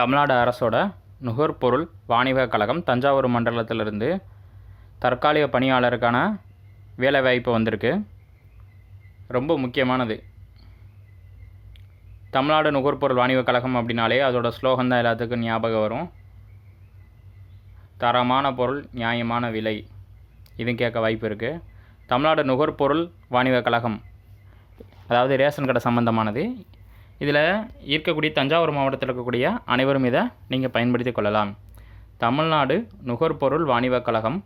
தமிழ்நாடு அரசோட நுகர்பொருள் வாணிப கழகம் தஞ்சாவூர் மண்டலத்திலிருந்து தற்காலிக பணியாளருக்கான வேலைவாய்ப்பு வந்திருக்கு. ரொம்ப முக்கியமானது. தமிழ்நாடு நுகர்பொருள் வாணிப கழகம் அப்படின்னாலே அதோடய ஸ்லோகம் தான் எல்லாத்துக்கும் ஞாபகம் வரும். தரமான பொருள் நியாயமான விலை. இதுவும் கேட்க வாய்ப்பு இருக்குது தமிழ்நாடு நுகர்பொருள் வாணிப கழகம் அதாவது ரேஷன் கடை சம்மந்தமானது இதில் இருக்கக்கூடிய தஞ்சாவூர் மாவட்டத்தில் இருக்கக்கூடிய அனைவரும் இதை நீங்கள் பயன்படுத்தி கொள்ளலாம். தமிழ்நாடு நுகர்பொருள் வாணிபக் கழகம்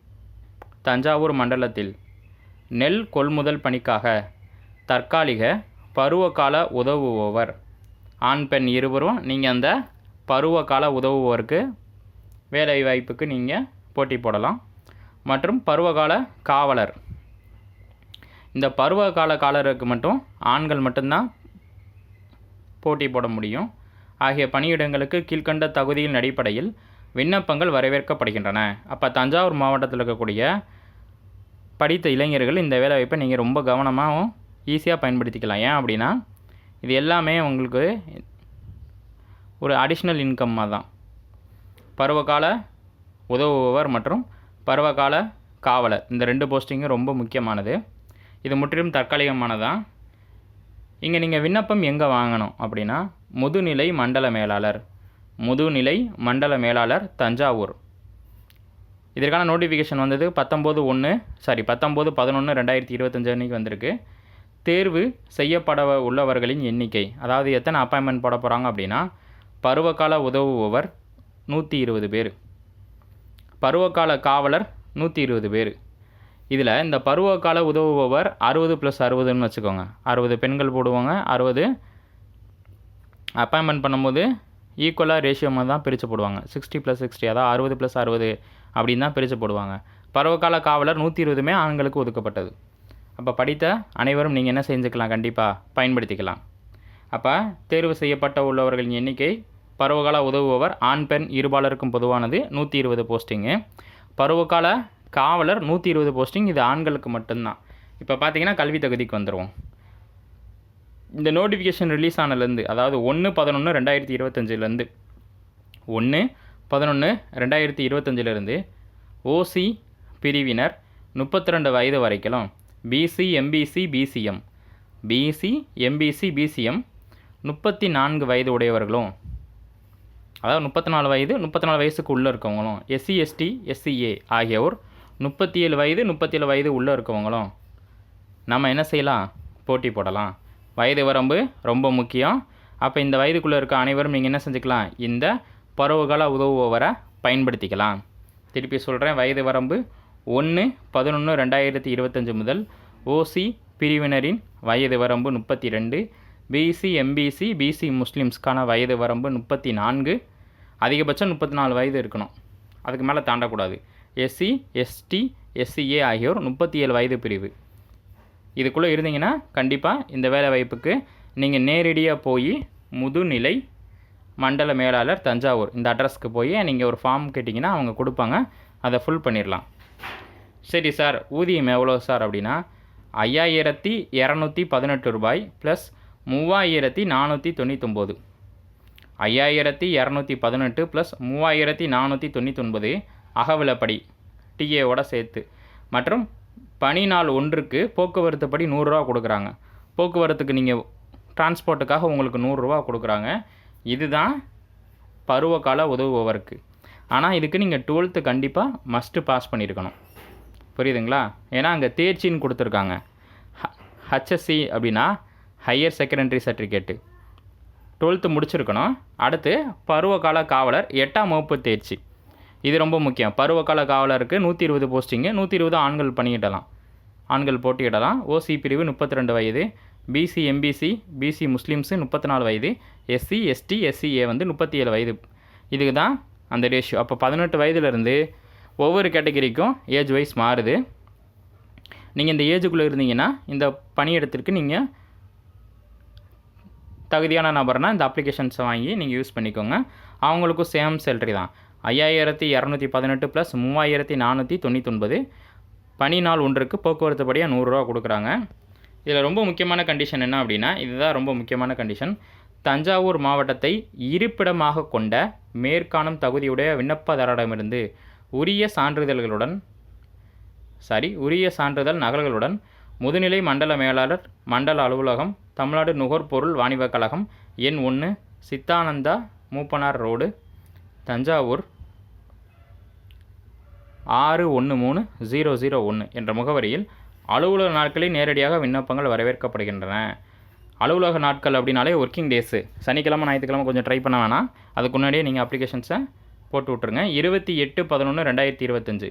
தஞ்சாவூர் மண்டலத்தில் நெல் கொள்முதல் பணிக்காக தற்காலிக பருவகால உதவுபவர். ஆண் பெண் இருவரும் நீங்கள் அந்த பருவகால உதவுபவருக்கு வேலை வாய்ப்புக்கு நீங்கள் போட்டி போடலாம். மற்றும் பருவகால காவலர். இந்த பருவகால காலருக்கு மட்டும் ஆண்கள் மட்டும்தான் போட்டி போட முடியும். ஆகிய பணியிடங்களுக்கு கீழ்க்கண்ட தகுதியின் அடிப்படையில் விண்ணப்பங்கள் வரவேற்கப்படுகின்றன. அப்போ தஞ்சாவூர் மாவட்டத்தில் இருக்கக்கூடிய படித்த இளைஞர்கள் இந்த வேலைவாய்ப்பை நீங்கள் ரொம்ப கவனமாகவும் ஈஸியாக பயன்படுத்திக்கலாம். ஏன் அப்படின்னா இது எல்லாமே உங்களுக்கு ஒரு அடிஷ்னல் இன்கம்மாக தான். பருவகால உதவுபவர் மற்றும் பருவகால காவலர் இந்த ரெண்டு போஸ்டிங்கும் ரொம்ப முக்கியமானது. இது முற்றிலும் தற்காலிகமானதான் இங்கே நீங்கள் விண்ணப்பம் எங்கே வாங்கணும் அப்படின்னா முதுநிலை மண்டல மேலாளர். முதுநிலை மண்டல மேலாளர் தஞ்சாவூர். இதற்கான நோட்டிஃபிகேஷன் வந்தது பத்தொம்போது ஒன்று சாரி பத்தொம்போது பதினொன்று ரெண்டாயிரத்தி இருபத்தஞ்சு அன்றைக்கி வந்திருக்கு. தேர்வு செய்யப்பட உள்ளவர்களின் எண்ணிக்கை அதாவது எத்தனை அப்பாயின்மெண்ட் போட போகிறாங்க அப்படின்னா பருவகால உதவுபவர் நூற்றி இருபது பேர். பருவகால காவலர் நூற்றி இருபது பேர். இதில் இந்த பருவகால உதவுபவர் அறுபது ப்ளஸ் அறுபதுன்னு வச்சுக்கோங்க. அறுபது பெண்கள் போடுவாங்க அறுபது அப்பாயின்மெண்ட் பண்ணும்போது ஈக்குவலாக ரேஷியோமாக தான் பிரித்து போடுவாங்க. சிக்ஸ்டி ப்ளஸ் சிக்ஸ்டி அதாவது அறுபது ப்ளஸ் அறுபது அப்படின்னு தான் பிரித்து போடுவாங்க. பருவகால காவலர் நூற்றி இருபதுமே ஆண்களுக்கு ஒதுக்கப்பட்டது. அப்போ படித்த அனைவரும் நீங்கள் என்ன செஞ்சுக்கலாம்? கண்டிப்பாக பயன்படுத்திக்கலாம். அப்போ தேர்வு செய்யப்பட்ட உள்ளவர்களின் எண்ணிக்கை பருவகால உதவுபவர் ஆண் பெண் இருபாலருக்கும் பொதுவானது நூற்றி இருபது போஸ்டிங்கு பருவகால காவலர் நூற்றி இருபது போஸ்டிங் இது ஆண்களுக்கு மட்டும்தான். இப்போ பார்த்தீங்கன்னா கல்வி தகுதிக்கு வந்துடுவோம் இந்த நோட்டிஃபிகேஷன் ரிலீஸ் ஆனதுலேருந்து அதாவது ஒன்று பதினொன்று ரெண்டாயிரத்தி இருபத்தஞ்சிலேருந்து ஒன்று பதினொன்று ரெண்டாயிரத்தி இருபத்தஞ்சிலேருந்து ஓசி பிரிவினர் முப்பத்தி ரெண்டு வயது வரைக்கும் BC MBC PCM BC MBC PCM முப்பத்தி நான்கு வயது உடையவர்களும் அதாவது முப்பத்தி நாலு வயது முப்பத்தி நாலு வயசுக்கு உள்ளே இருக்கவங்களும் எஸ்சி எஸ்டி எஸ்சிஏ ஆகியோர் முப்பத்தி ஏழு வயது முப்பத்தி ஏழு வயது உள்ளே இருக்கவங்களும் நம்ம என்ன செய்யலாம்? போட்டி போடலாம். வயது வரம்பு ரொம்ப முக்கியம். அப்போ இந்த வயதுக்குள்ளே இருக்க அனைவரும் நீங்கள் என்ன செஞ்சுக்கலாம்? இந்த பருவகால உதவுபவரை பயன்படுத்திக்கலாம். திருப்பி சொல்கிறேன் வயது வரம்பு ஒன்று பதினொன்று ரெண்டாயிரத்தி இருபத்தஞ்சி முதல் ஓசி பிரிவினரின் வயது வரம்பு முப்பத்தி ரெண்டு பிசி எம்பிசி பிசி முஸ்லீம்ஸ்க்கான வயது வரம்பு முப்பத்தி நான்கு அதிகபட்சம் முப்பத்தி நாலு வயது இருக்கணும். அதுக்கு மேலே தாண்டக்கூடாது. எஸ்சி எஸ்டி எஸ்சிஏ ஆகியோர் முப்பத்தி ஏழு வயது பிரிவு. இதுக்குள்ளே இருந்தீங்கன்னா கண்டிப்பாக இந்த வேலை வாய்ப்புக்கு நீங்கள் நேரடியாக போய் முதுநிலை மண்டல மேலாளர் தஞ்சாவூர் இந்த அட்ரஸ்க்கு போய் நீங்கள் ஒரு ஃபார்ம் கேட்டிங்கன்னா அவங்க கொடுப்பாங்க. அதை ஃபுல் பண்ணிடலாம் சரி சார் ஊதியம் எவ்வளோ சார் அப்படின்னா ஐயாயிரத்தி இரநூத்தி பதினெட்டு ரூபாய் ப்ளஸ் மூவாயிரத்தி நானூற்றி தொண்ணூத்தொம்பது. ஐயாயிரத்தி இரநூத்தி பதினெட்டு ப்ளஸ் மூவாயிரத்தி நானூற்றி தொண்ணூத்தொன்பது. அகவிலப்படி டிஏவோட சேர்த்து. மற்றும் பணி நாள் ஒன்றுக்கு போக்குவரத்து படி நூறுரூவா கொடுக்குறாங்க. போக்குவரத்துக்கு நீங்கள் டிரான்ஸ்போர்ட்டுக்காக உங்களுக்கு நூறுரூவா கொடுக்குறாங்க. இதுதான் பருவகால உதவுபவருக்கு. ஆனால் இதுக்கு நீங்கள் டுவெல்த்து கண்டிப்பாக மஸ்ட்டு பாஸ் பண்ணியிருக்கணும். புரியுதுங்களா? ஏன்னா அங்கே தேர்ச்சின்னு கொடுத்துருக்காங்க. ஹச்எஸ்சி அப்படின்னா ஹையர் செகண்டரி சர்டிஃபிகேட்டு டுவெல்த்து முடிச்சிருக்கணும். அடுத்து பருவகால காவலர் எட்டாம் வகுப்பு தேர்ச்சி. இது ரொம்ப முக்கியம். பருவகால காவலருக்கு நூற்றி இருபது போஸ்டிங்கு நூற்றி இருபது ஆண்கள் பணியிடலாம். ஆண்கள் போட்டியிடலாம். ஓசி பிரிவு முப்பத்தி ரெண்டு வயது பிசி எம்பிசி பிசி முஸ்லீம்ஸு முப்பத்தி நாலு வயது எஸ்சி எஸ்டி எஸ்சிஏ வந்து முப்பத்தி ஏழு வயது. இதுக்கு தான் அந்த ரேஷியோ அப்போ பதினெட்டு வயதுலேருந்து ஒவ்வொரு கேட்டகரிக்கும் ஏஜ் வைஸ் மாறுது. நீங்கள் இந்த ஏஜுக்குள்ளே இருந்தீங்கன்னா இந்த பணியிடத்திற்கு நீங்கள் தகுதியான நபர்னால் இந்த அப்ளிகேஷன்ஸை வாங்கி நீங்கள் யூஸ் பண்ணிக்கோங்க. அவங்களுக்கும் சேம் சேல்ரி தான். ஐயாயிரத்தி இரநூத்தி பதினெட்டு ப்ளஸ் மூவாயிரத்தி நானூற்றி தொண்ணூத்தொன்பது பனி நாள் ஒன்றுக்கு போக்குவரத்து படியாக நூறுரூவா கொடுக்குறாங்க. இதில் ரொம்ப முக்கியமான கண்டிஷன் என்ன அப்படின்னா இதுதான் ரொம்ப முக்கியமான கண்டிஷன் தஞ்சாவூர் மாவட்டத்தை இருப்பிடமாக கொண்ட மேற்காணும் தகுதியுடைய விண்ணப்பதாரரிடமிருந்து உரிய சான்றிதழ்களுடன் சாரி உரிய சான்றிதழ் நகல்களுடன் முதுநிலை மண்டல மேலாளர் மண்டல அலுவலகம் தமிழ்நாடு நுகர்பொருள் வாணிபக் கழகம் எண் ஒன்று சித்தானந்தா மூப்பனார் ரோடு தஞ்சாவூர் ஆறு ஒன்று மூணு ஜீரோ ஜீரோ ஒன்று என்ற முகவரியில் அலுவலக நாட்களில் நேரடியாக விண்ணப்பங்கள் வரவேற்கப்படுகின்றன. அலுவலக நாட்கள் அப்படின்னாலே ஒர்க்கிங் டேஸு சனிக்கிழமை ஞாயிற்றுக்கிழமை கொஞ்சம் ட்ரை பண்ண வேணாம். அதுக்கு முன்னாடியே நீங்கள் அப்ளிகேஷன்ஸை போட்டு விட்ருங்க இருபத்தி எட்டு பதினொன்று ரெண்டாயிரத்தி இருபத்தஞ்சி.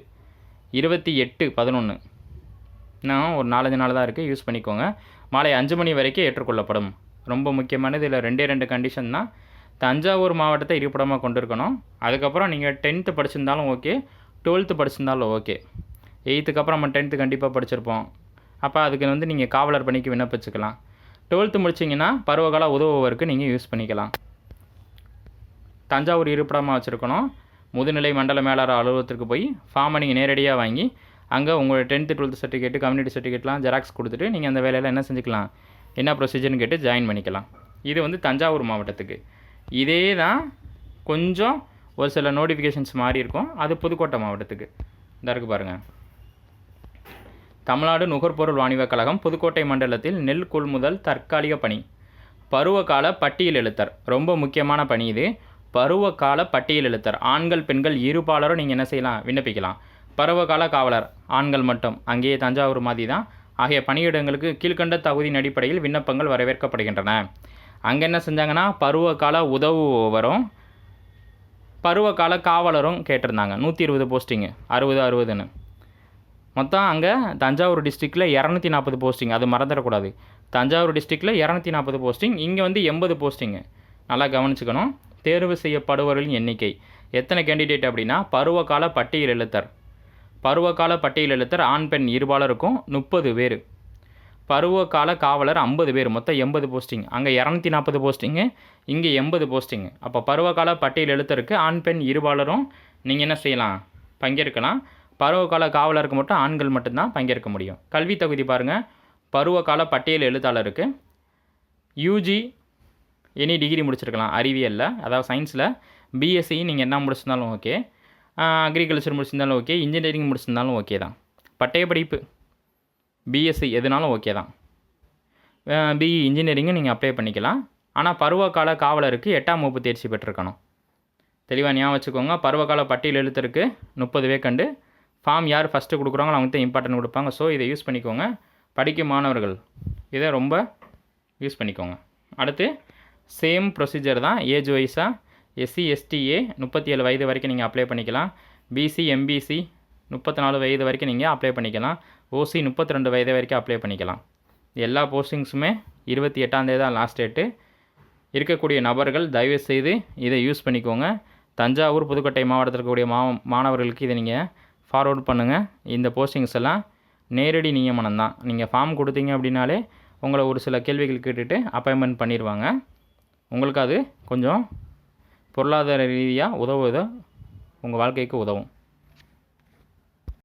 இருபத்தி எட்டு பதினொன்று இன்னும் ஒரு நாலஞ்சு நாள் தான் இருக்குது யூஸ் பண்ணிக்கோங்க. மாலை அஞ்சு மணி வரைக்கும் ஏற்றுக்கொள்ளப்படும். ரொம்ப முக்கியமானது இதில் ரெண்டே ரெண்டு கண்டிஷன் தான். தஞ்சாவூர் மாவட்டத்தை இருப்பிடமாக கொண்டு இருக்கணும் அதுக்கப்புறம் நீங்கள் டென்த்து படிச்சிருந்தாலும் ஓகே டுவெல்த்து படிச்சிருந்தாலும் ஓகே எயித்துக்கு அப்புறம் நம்ம டென்த்து கண்டிப்பாக படிச்சிருப்போம். அப்போ அதுக்கு வந்து நீங்கள் காவலர் பணிக்கு விண்ணப்பிச்சுக்கலாம். டுவெல்த்து முடிச்சிங்கன்னா பருவகால உதவுவருக்கு நீங்கள் யூஸ் பண்ணிக்கலாம். தஞ்சாவூர் இருப்பிடமாக வச்சுருக்கணும். முதுநிலை மண்டல மேலாளர் அலுவலகத்திற்கு போய் ஃபார்மை நீங்கள் நேரடியாக வாங்கி அங்கே உங்களோட டென்த்து டுவெல்த்து சர்டிஃபிகேட்டு கம்யூனிட்டி சர்டிஃபிகேட்லாம் ஜெராக்ஸ் கொடுத்துட்டு நீங்கள் அந்த வேலையில் என்ன செஞ்சுக்கலாம்? என்ன ப்ரொசீஜர்னு கேட்டு ஜாயின் பண்ணிக்கலாம். இது வந்து தஞ்சாவூர் மாவட்டத்துக்கு. இதே தான் கொஞ்சம் ஒரு சில நோட்டிஃபிகேஷன்ஸ் மாறி இருக்கும். அது புதுக்கோட்டை மாவட்டத்துக்கு. இந்த இருக்கு பாருங்கள் தமிழ்நாடு நுகர்பொருள் வாணிபக் கழகம் புதுக்கோட்டை மண்டலத்தில் நெல் கொள்முதல் தற்காலிக பணி. பருவகால பட்டியல் எழுத்தர். ரொம்ப முக்கியமான பணி இது. பருவகால பட்டியல் எழுத்தர். ஆண்கள் பெண்கள் இருபாலரும் நீங்கள் என்ன செய்யலாம்? விண்ணப்பிக்கலாம். பருவகால காவலர். ஆண்கள் மட்டும். அங்கேயே தஞ்சாவூர் மாதிரி தான். ஆகிய பணியிடங்களுக்கு கீழ்கண்ட தகுதியின் அடிப்படையில் விண்ணப்பங்கள் வரவேற்கப்படுகின்றன. அங்கே என்ன செஞ்சாங்கன்னா பருவகால உதவுவரும் பருவகால காவலரும் கேட்டிருந்தாங்க. நூற்றி இருபது போஸ்டிங்கு அறுபது அறுபதுன்னு. மொத்தம் அங்கே தஞ்சாவூர் டிஸ்ட்ரிக்டில் இரநூத்தி நாற்பது போஸ்டிங் அது மறந்துடக்கூடாது. தஞ்சாவூர் டிஸ்ட்ரிக்டில் இரநூத்தி நாற்பது போஸ்டிங் இங்கே வந்து எண்பது போஸ்டிங்கு நல்லா கவனிச்சுக்கணும். தேர்வு செய்யப்படுவர்களின் எண்ணிக்கை. எத்தனை கேண்டிடேட் அப்படின்னா பருவகால பட்டியல் எழுத்தர். பருவகால பட்டியல் எழுத்தர் ஆண் பெண் இருபாலருக்கும் முப்பது பேர். பருவகால காவலர் ஐம்பது பேர் மொத்தம் எண்பது போஸ்டிங் அங்கே இரநூத்தி நாற்பது போஸ்டிங்கு இங்கே எண்பது போஸ்டிங்கு அப்போ பருவகால பட்டியல் எழுத்தருக்கு ஆண் பெண் இருபாலரும் நீங்கள் என்ன செய்யலாம்? பங்கேற்கலாம். பருவகால காவலருக்கு மட்டும் ஆண்கள் மட்டும்தான் பங்கேற்க முடியும். கல்வி தகுதி பாருங்கள் பருவகால பட்டியல் எழுத்தாளருக்கு யூஜி எனி டிகிரி முடிச்சிருக்கலாம். அறிவியலில் அதாவது சயின்ஸில் பிஎஸ்சி நீங்கள் என்ன முடிச்சிருந்தாலும் ஓகே அக்ரிகல்ச்சர் முடிச்சிருந்தாலும் ஓகே இன்ஜினியரிங் முடிச்சிருந்தாலும் ஓகே தான். பட்டய படிப்பு பிஎஸ்சி எதுனாலும் ஓகே தான். பிஇ இன்ஜினியரிங்கும் நீங்கள் அப்ளை பண்ணிக்கலாம். ஆனால் பருவகால காவலருக்கு எட்டாம் வகுப்பு தேர்ச்சி பெற்றிருக்கணும். தெளிவாக ஞாபகம் வச்சுக்கோங்க. பருவகால பட்டியல் எழுத்துருக்கு முப்பது வேக்கண்டு. ஃபார்ம் யார் ஃபஸ்ட்டு கொடுக்குறாங்களோ அவங்க தான் இம்பார்ட்டன்ட் கொடுப்பாங்க. ஸோ இதை யூஸ் பண்ணிக்கோங்க. படிக்கும் மாணவர்கள் இதை ரொம்ப யூஸ் பண்ணிக்கோங்க. அடுத்து சேம் ப்ரொசீஜர் தான். ஏஜ் வைஸாக எஸ்சி எஸ்டிஏ முப்பத்தி ஏழு வயது வரைக்கும் நீங்கள் அப்ளை பண்ணிக்கலாம். பிசி எம்பிசி முப்பத்தி நாலு வயது வரைக்கும் நீங்கள் அப்ளை பண்ணிக்கலாம். ஓசி முப்பத்தி ரெண்டு வயது வரைக்கும் அப்ளை பண்ணிக்கலாம். எல்லா போஸ்டிங்ஸுமே இருபத்தி எட்டாம் தான் லாஸ்ட் டேட்டு இருக்கக்கூடிய நபர்கள் தயவு செய்து இதை யூஸ் பண்ணிக்கோங்க. தஞ்சாவூர் புதுக்கோட்டை மாவட்டத்தில் இருக்கக்கூடிய மா மாணவர்களுக்கு இதை நீங்கள் ஃபார்வர்ட் பண்ணுங்கள் இந்த போஸ்டிங்ஸ் எல்லாம் நேரடி நியமனம் தான். நீங்கள் ஃபார்ம் கொடுத்தீங்க அப்படின்னாலே உங்களை ஒரு சில கேள்விகள் கேட்டுட்டு அப்பாயின்மெண்ட் பண்ணிடுவாங்க உங்களுக்கு அது கொஞ்சம் பொருளாதார ரீதியாக உதவுவதை உங்கள் வாழ்க்கைக்கு உதவும்.